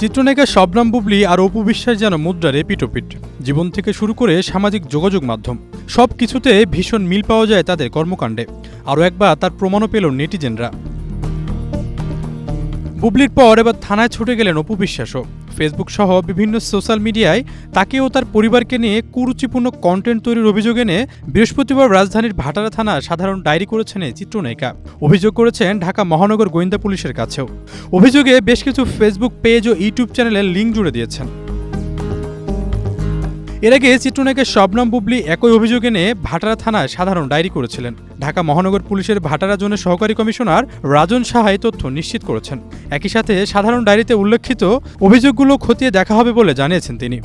চিত্রনায়িকা শবনাম বুবলি আর অপু বিশ্বাস যেন মুদ্রারে এপিটোপিট। জীবন থেকে শুরু করে সামাজিক যোগাযোগ মাধ্যম। সব কিছুতে ভীষণ মিল পাওয়া যায় তাদের কর্মকাণ্ডে। আরও একবার তার প্রমাণও পেল নেটিজেনরা। বুবলির পর এবার থানায় ছুটে গেলেন অপু বিশ্বাসও। ফেসবুক সহ বিভিন্ন সোশ্যাল মিডিয়ায় তাকে ও তার পরিবারকে নিয়ে কুরুচিপূর্ণ কন্টেন্ট তৈরির অভিযোগ এনে বৃহস্পতিবার রাজধানীর ভাটারা থানা সাধারণ ডায়েরি করেছেন এই চিত্রনায়িকা। অভিযোগ করেছেন ঢাকা মহানগর গোয়েন্দা পুলিশের কাছেও। অভিযোগে বেশ কিছু ফেসবুক পেজ ও ইউটিউব চ্যানেলের লিঙ্ক জুড়ে দিয়েছেন। এর আগে চিত্রনায়কের শবনম বুবলি একই অভিযোগ এনে ভাটারা থানায় সাধারণ ডায়েরি করেছিলেন। ঢাকা মহানগর পুলিশের ভাটারা জোনের সহকারী কমিশনার রাজন সাহা এই তথ্য নিশ্চিত করেছেন। একই সাথে সাধারণ ডায়েরিতে উল্লেখিত অভিযোগগুলো খতিয়ে দেখা হবে বলে জানিয়েছেন তিনি।